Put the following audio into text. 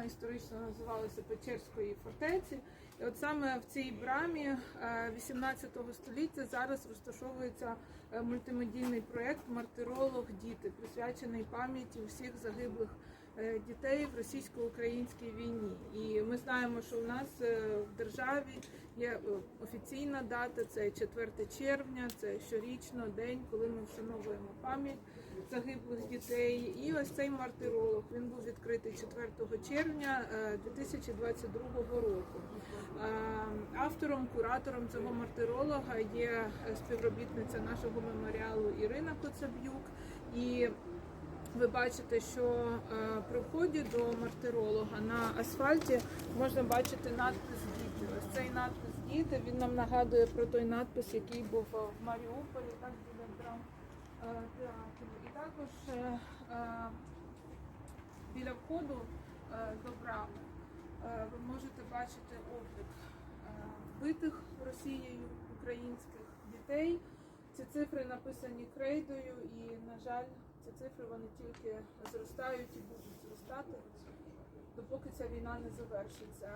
вона історично називалася Печерської фортеці. І от саме в цій брамі е, 18 століття зараз розташовується е, мультимедійний проєкт Мартиролог діти, присвячений пам'яті всіх загиблих е, дітей в російсько-українській війні. І ми знаємо, що у нас е, в державі є е, офіційна дата, це 4 червня, це щорічно день, коли ми вшановуємо пам'ять загиблих дітей. І ось цей мартиролог він був відкритий 4 червня е, 2022 року. Е, Автором, куратором цього мартиролога є е, співробітниця нашого меморіалу Ірина Коцаб'юк. І ви бачите, що е, при вході до мартиролога на асфальті можна бачити надпис діти. Ось цей надпис діти він нам нагадує про той надпис, який був е, в Маріуполі, так біля драм е, театру. І також е, е, біля входу е, до брами е, ви можете бачити облік е, вбитих Росією українських дітей. Ці цифри написані крейдою, і, на жаль, ці цифри вони тільки зростають і будуть зростати, допоки ця війна не завершиться.